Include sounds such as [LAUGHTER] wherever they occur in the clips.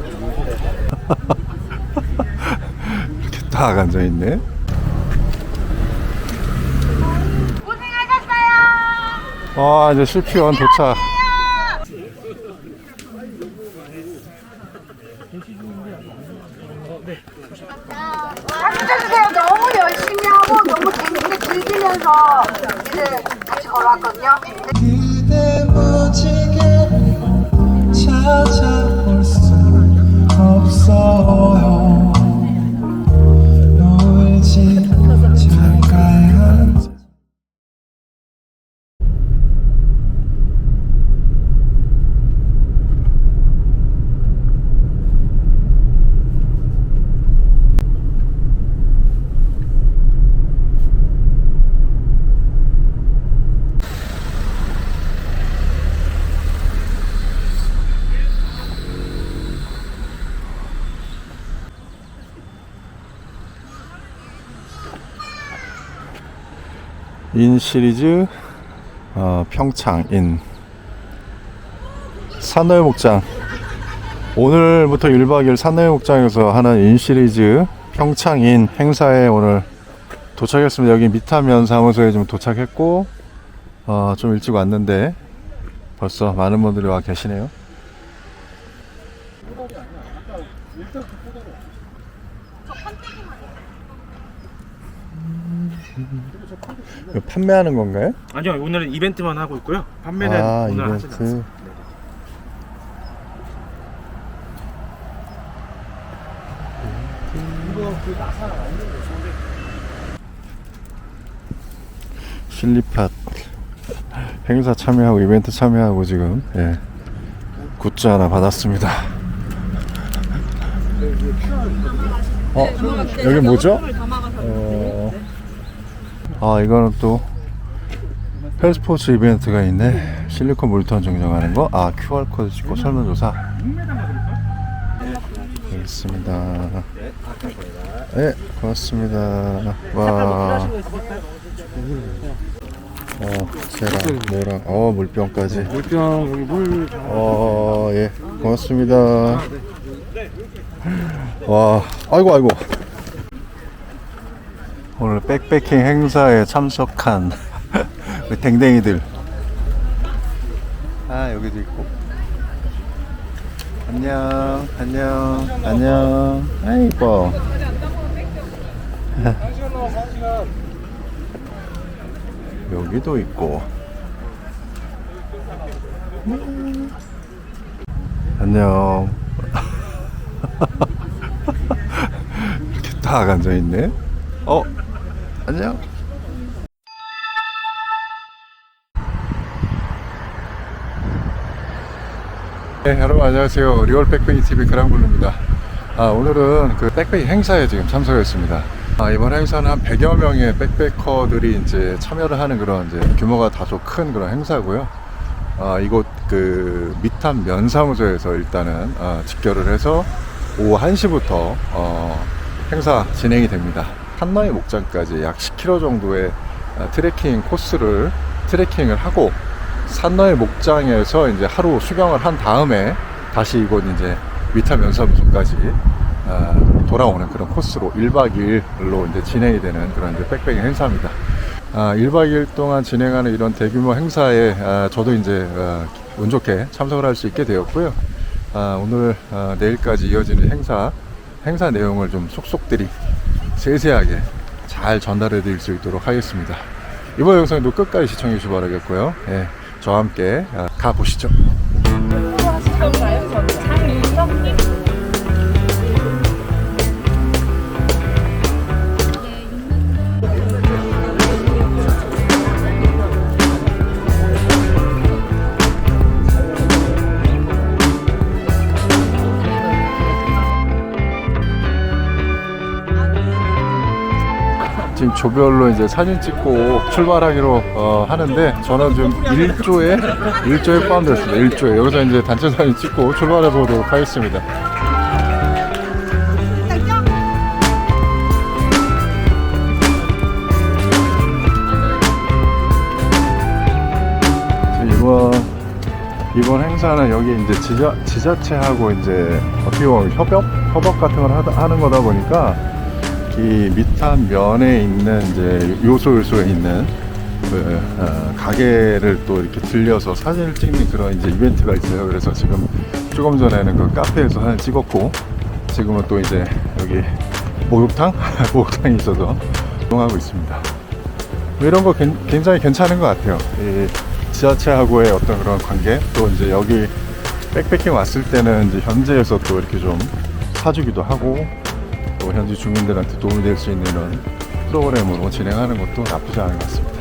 [LAUGHS] 이렇게 딱 앉아 있네. 고생하셨어요. 아 이제 실피원 도착. 인 시리즈 어, 평창 인 산노의 목장 오늘부터 1박 2일 산노의 목장에서 하는 인 시리즈 평창 인 행사에 오늘 도착했습니다. 여기 미타면 사무소에 좀 도착했고 어, 좀 일찍 왔는데 벌써 많은 분들이 와 계시네요. 이거 판매하는 건가요? 아니요 오늘은 이벤트만 하고 있고요 판매는 아 오늘 하지 이벤트 않습니다 실리팟 행사 참여하고 이벤트 참여하고 지금 예, 굿즈 하나 받았습니다. 어 여기 뭐죠? 어, 아 이거는 또 헬스포츠 이벤트가 있네. 실리콘 물톤 증정하는 거. 아 QR 코드 찍고 설문조사. 알겠습니다. 네, 고맙습니다. 와. 어, 제랑 뭐랑 어 물병까지. 물병 여기 물 어, 예, 고맙습니다. 와, 아이고 아이고. 오늘 백패킹 행사에 참석한 [LAUGHS] 우리 댕댕이들. 아 여기도 있고. 안녕, 안녕, 안녕. 아이고. [LAUGHS] 여기도 있고. 안녕. [LAUGHS] 이렇게 딱 앉아 있네. 어, 안녕. 네, 여러분 안녕하세요. 리얼 백뱅이 TV 그랑블루입니다. 아, 오늘은 그 백뱅이 행사에 지금 참석했습니다. 아, 이번 행사는 한 100여 명의 백패커들이 이제 참여를 하는 그런 이제 규모가 다소 큰 그런 행사고요. 아, 이곳 그 미탄 면사무소에서 일단은 어, 직결을 해서 오후 1시부터 어, 행사 진행이 됩니다. 한나의 목장까지 약 10km 정도의 어, 트레킹 코스를 트레킹을 하고 산너의 목장에서 이제 하루 수경을 한 다음에 다시 이곳 이제 미타 면사무소까지 어, 돌아오는 그런 코스로 1박 2일로 이제 진행이 되는 그런 이제 백뱅이 행사입니다. 아, 1박 2일 동안 진행하는 이런 대규모 행사에 아, 저도 이제 어, 운 좋게 참석을 할 수 있게 되었고요. 아, 오늘 어, 내일까지 이어지는 행사 행사 내용을 좀 속속들이 세세하게 잘 전달해 드릴 수 있도록 하겠습니다. 이번 영상도 끝까지 시청해 주시기 바라겠고요. 예, 저와 함께 아, 가보시죠. 지금 조별로 이제 사진 찍고 출발하기로 어, 하는데 저는 좀 1조에 1조에 포함됐습니다. 1조에 여기서 이제 단체 사진 찍고 출발해 보도록 하겠습니다. 이번 이번 행사는 여기 이제 지자, 지자체하고 이제 어떤 비용 협업 협업 같은 걸 하다, 하는 거다 보니까 이 밑한 면에 있는 이제 요소 요소에 있는 그 어, 가게를 또 이렇게 들려서 사진을 찍는 그런 이제 이벤트가 있어요. 그래서 지금 조금 전에는 그 카페에서 사진 찍었고 지금은 또 이제 여기 목욕탕 [LAUGHS] 목욕탕이 있어서 이동하고 있습니다. 뭐 이런 거 괜- 굉장히 괜찮은 것 같아요. 이 지자체하고의 어떤 그런 관계 또 이제 여기 백패킹 왔을 때는 이제 현지에서 또 이렇게 좀 사주기도 하고 또 현지 주민들한테 도움이 될 수 있는 이런 프로그램으로 진행하는 것도 나쁘지 않은 것 같습니다.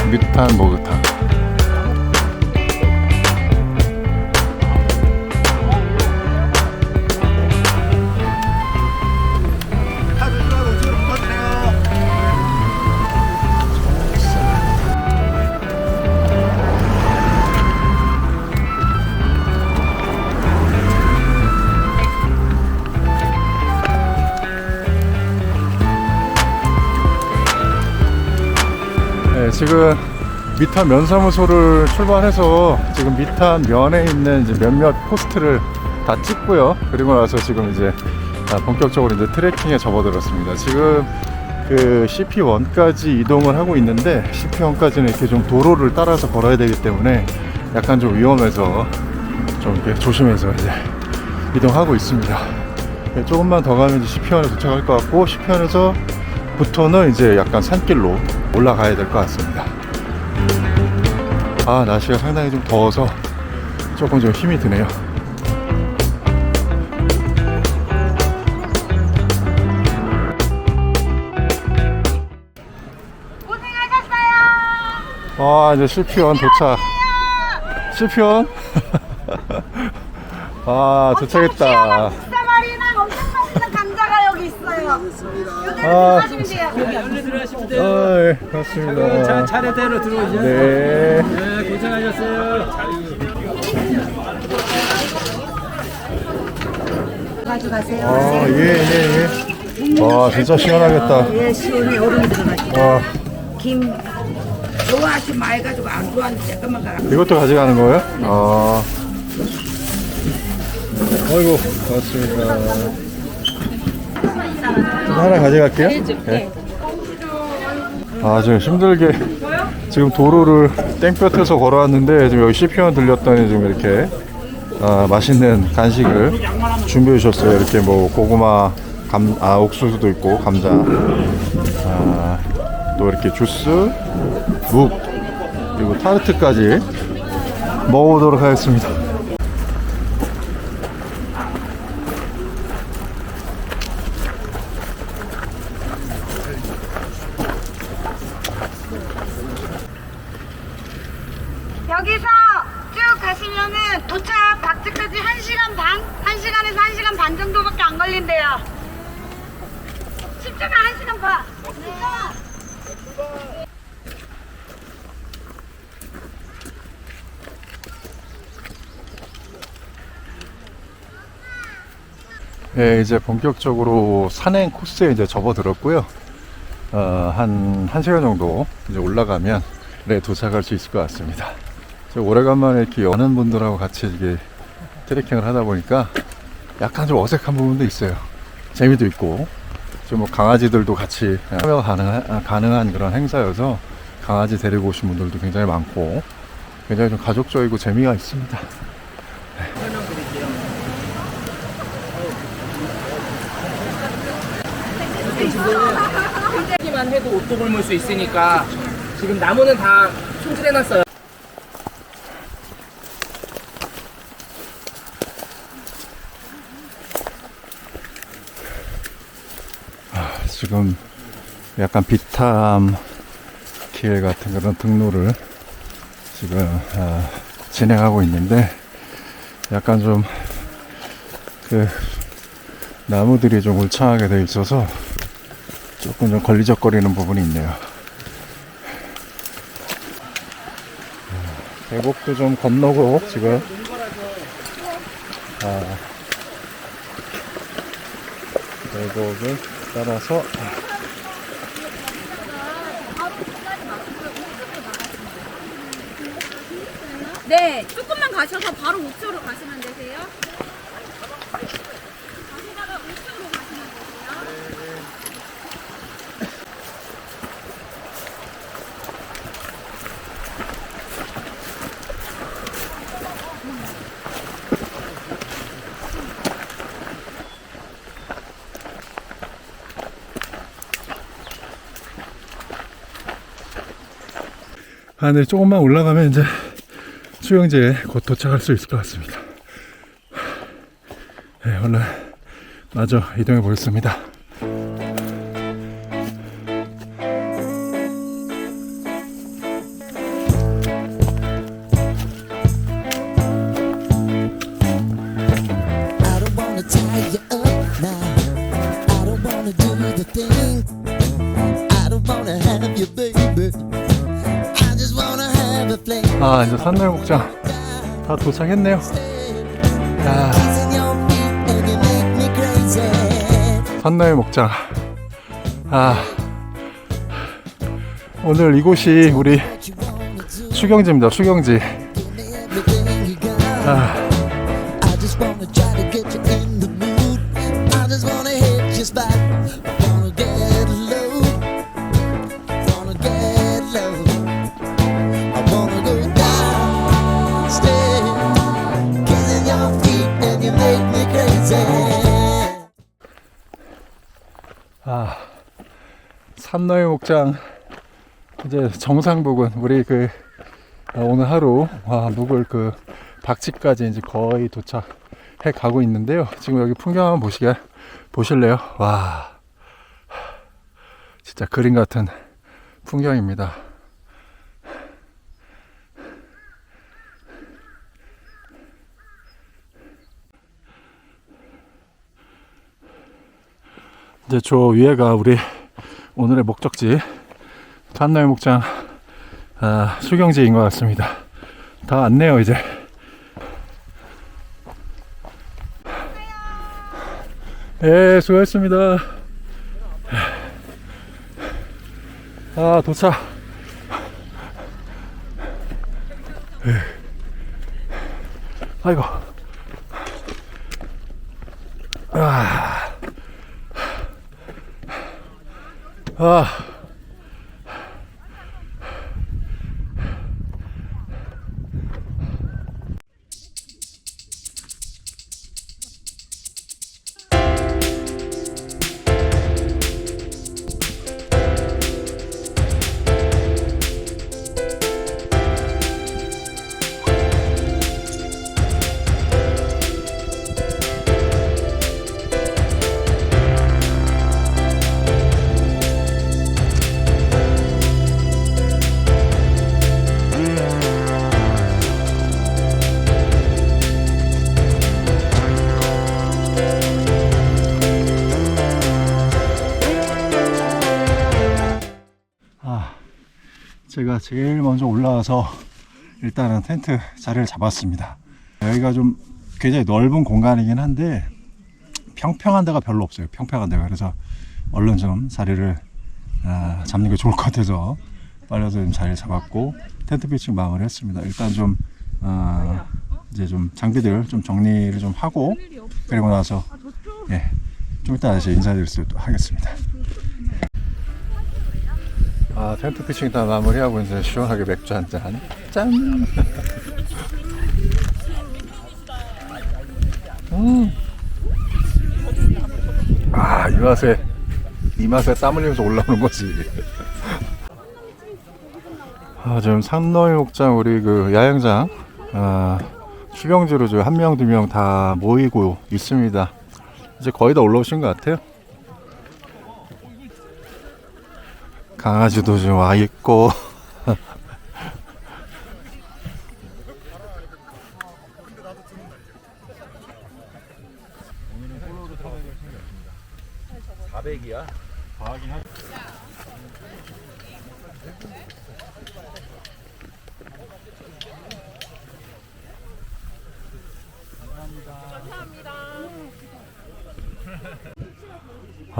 [LAUGHS] 밑탄 목욕탕. 지금 미탄 면사무소를 출발해서 지금 미탄 면에 있는 이제 몇몇 포스트를 다 찍고요. 그리고 나서 지금 이제 아, 본격적으로 이제 트레킹에 접어들었습니다. 지금 그 CP1까지 이동을 하고 있는데 CP1까지는 이렇게 좀 도로를 따라서 걸어야 되기 때문에 약간 좀 위험해서 좀 이렇게 조심해서 이제 이동하고 있습니다. 네, 조금만 더 가면 이제 CP1에 도착할 것 같고 CP1에서부터는 이제 약간 산길로 올라가야 될 것 같습니다. 아 날씨가 상당히 좀 더워서 조금 좀 힘이 드네요. 고생하셨어요. 아 이제 실피원 도착. 실피원. [LAUGHS] 아 도착했다. 아. 들어가시면 돼요. 아, 예, 반갑습니다. 자, 차례대로 들어오셔. 네. 네, 고생하셨어요. 가져가세요. 아, 예, 예, 예. 와, 진짜 시원하겠다. 예, 시원해 얼음 들어가지고. 와, 김 좋아하지 말가지고 안 좋아하는 잠깐만 가라. 이것도 가져가는 거예요? 아. 아이고, 고맙습니다. 하나 가져갈게요. 네. 아, 지금 힘들게 지금 도로를 땡볕에서 걸어왔는데 지금 여기 CP원 들렸더니 지금 이렇게 아, 맛있는 간식을 준비해 주셨어요. 이렇게 뭐 고구마, 감, 아, 옥수수도 있고 감자, 아, 또 이렇게 주스, 묵, 그리고 타르트까지 먹어보도록 하겠습니다. 여기서 쭉 가시면은 도착 박지까지 1시간 반? 1시간에서 1시간 반 정도밖에 안 걸린대요. 십자가 1시간 반. 네, 이제 본격적으로 산행 코스에 이제 접어들었고요. 어, 한, 한 시간 정도 이제 올라가면 네, 도착할 수 있을 것 같습니다. 저 오래간만에 이렇게 여는 분들하고 같이 이게 트레킹을 하다 보니까 약간 좀 어색한 부분도 있어요. 재미도 있고, 지금 뭐 강아지들도 같이 참여 가능한, 가능한 그런 행사여서 강아지 데리고 오신 분들도 굉장히 많고, 굉장히 좀 가족적이고 재미가 있습니다. 기만 해도 옷도 굶을 수 있으니까 지금 나무는 다 손질해놨어요. 지금 약간 비탐 길 같은 그런 등로를 지금 아, 진행하고 있는데 약간 좀 그 나무들이 좀 울창하게 되어 있어서 조금 좀 걸리적거리는 부분이 있네요. 계곡도 좀 건너고 지금 아, 계곡을 따라서 네, 조금만 가셔서 바로 우측으로 가시면 되세요. 가시다가 우측으로 가시면 되세요. 아, 네, 조금만 올라가면 이제 수영지에 곧 도착할 수 있을 것 같습니다. 네, 얼른 마저 이동해 보겠습니다. 산내목장 다 도착했네요. 야. 산나의 목장. 아, 오늘 이곳이 우리 you got. 아, 산너의 목장 이제 정상 부근 우리 그 어, 오늘 하루 와, 묵을 그 박지까지 이제 거의 도착해 가고 있는데요. 지금 여기 풍경 한번 보시게 보실래요? 와, 진짜 그림 같은 풍경입니다. 이제 저 위에가 우리 오늘의 목적지 산나의 목장 아, 수경지인 것 같습니다. 다 왔네요 이제. 예, 수고했습니다. 아, 도착. 예. 아이고. 아. 아. 제가 제일 먼저 올라와서 일단은 텐트 자리를 잡았습니다. 여기가 좀 굉장히 넓은 공간이긴 한데 평평한 데가 별로 없어요. 평평한 데가 그래서 얼른 좀 자리를 아, 잡는 게 좋을 것 같아서 빨리 좀 자리를 잡았고 텐트 피칭 마무리 했습니다. 일단 좀 아, 이제 좀 장비들 좀 정리를 좀 하고 그리고 나서 예, 좀 이따 다시 인사드릴 수 있도록 하겠습니다. 아 텐트 피칭 다 마무리하고 이제 시원하게 맥주 한 잔. 짠. 음. 아이 맛에 이 맛에 땀 흘리면서 올라오는 거지. 아 지금 목장 우리 그 야영장 아, 수경지로 지금 한명두 명 다 모이고 있습니다. 이제 거의 다 올라오신 것 같아요. 강아지도 좀 와 있고.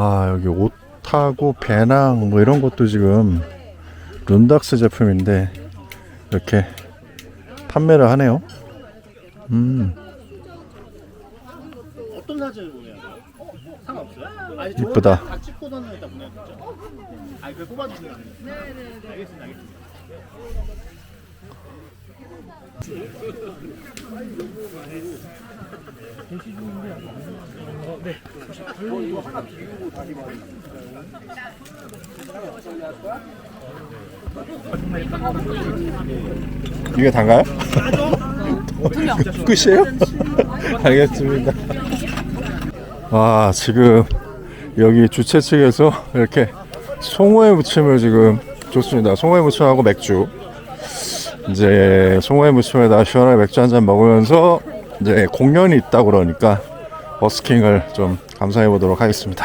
아 여기 옷 하고 배낭 뭐 이런 것도 지금 룬닥스 제품인데 이렇게 판매를 하네요. 음. 어떤 사진을 보내야 돼요? 상관없어요? 아니, 이쁘다. 다 찍고 나서 일단 보내야 되죠? 아니, 그걸 뽑아주세요. 네네네. 알겠습니다, 알겠습니다. 이게 단가요? 끝이에요? [LAUGHS] 알겠습니다. 와 지금 여기 주최 측에서 이렇게 송어회 무침을 지금 줬습니다. 송어회 무침하고 맥주. 이제 송어회 무침에다 시원하게 맥주 한 잔 먹으면서 이제 공연이 있다 그러니까 버스킹을 좀 감상해 보도록 하겠습니다.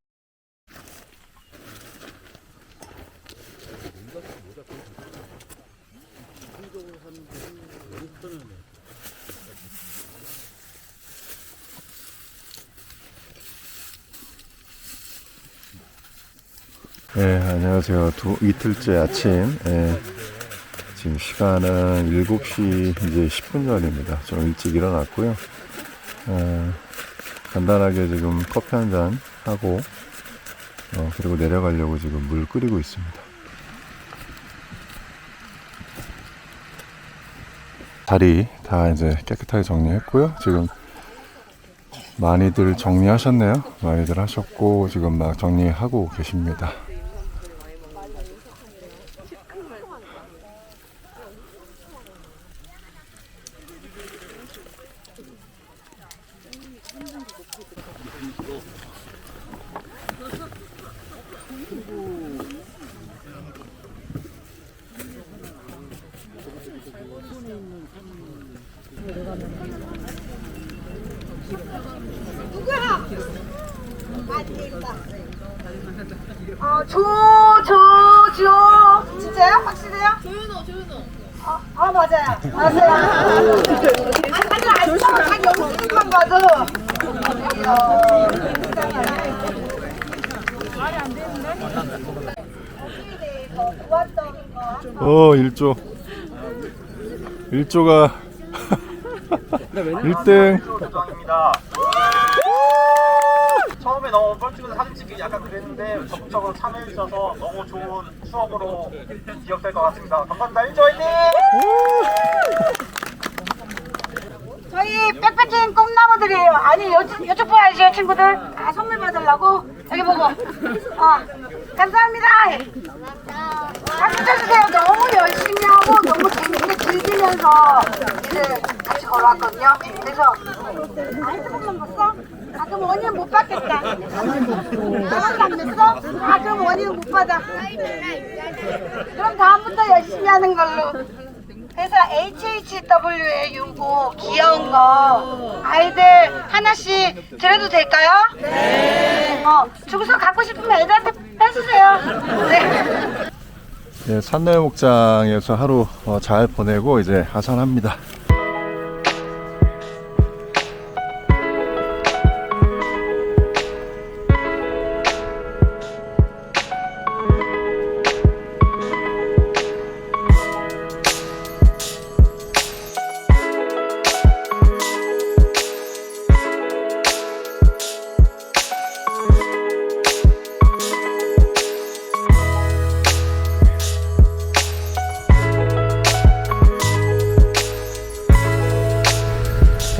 안녕하세요. 두, 이틀째 아침. 예, 지금 시간은 7시 이제 10분 전입니다. 좀 일찍 일어났고요. 어, 간단하게 지금 커피 한 잔 하고, 어, 그리고 내려가려고 지금 물 끓이고 있습니다. 자리 다 이제 깨끗하게 정리했고요. 지금 많이들 정리하셨네요. 많이들 하셨고, 지금 막 정리하고 계십니다. 어, 조, 조, 조. 진짜요? 확실해요? 조윤호, 조윤호. 어, 어 맞아요. 맞아요. 아니, 다들 알죠? 다 영수증만 봐도. 어, 말이 안 되는데? 거기에 대해서 좋았던 거 한번 어, 일조. 일조가 1등. 도장입니다. 처음에 너무 뻘쭘해서 사진 찍기 약간 그랬는데 적극적으로 참여해주셔서 너무 좋은 추억으로 기억될 것 같습니다. 감사합니다. 일조 화이팅! 저희 백패킹 꿈나무들이에요. 아니, 요쪽, 요쪽 봐야지, 친구들. 아, 선물 받으려고? 여기 보고. 어, 감사합니다. 박수 쳐주세요. 너무 열심히 하고, 너무 재밌게 즐기면서 이제 같이 걸어왔거든요. 그래서, 아, 핸드폰만 봤어? 아, 그럼 원인은 못 받겠다. 하나도 안 냈어? 아, 그럼 원인은 못 받아. 그럼 다음부터 열심히 하는 걸로. 그래서 HHW의 유고 귀여운 거 아이들 하나씩 드려도 될까요? 네. 어, 주고서 갖고 싶으면 애들한테 빼주세요. 네. 네, 산내 목장에서 하루 어, 잘 보내고 이제 하산합니다.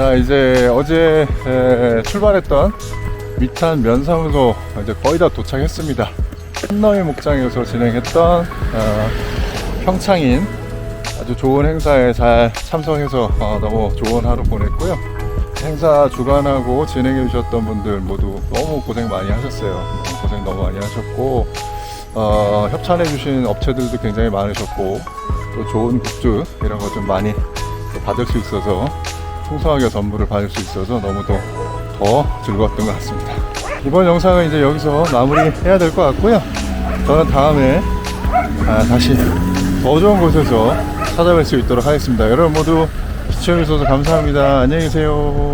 자 이제 어제 에, 출발했던 미탄 면사무소 이제 거의 다 도착했습니다. 한너의 목장에서 진행했던 어, 평창인 아주 좋은 행사에 잘 참석해서 어, 너무 좋은 하루 보냈고요. 행사 주관하고 진행해 주셨던 분들 모두 너무 고생 많이 하셨어요. 고생 너무 많이 하셨고 어, 협찬해 주신 업체들도 굉장히 많으셨고 또 좋은 굿즈 이런 거 좀 많이 또 받을 수 있어서 풍성하게 선물을 받을 수 있어서 너무 더, 더 즐거웠던 것 같습니다. 이번 영상은 이제 여기서 마무리해야 될 것 같고요. 저는 다음에 아, 다시 더 좋은 곳에서 찾아뵐 수 있도록 하겠습니다. 여러분 모두 시청해주셔서 감사합니다. 안녕히 계세요.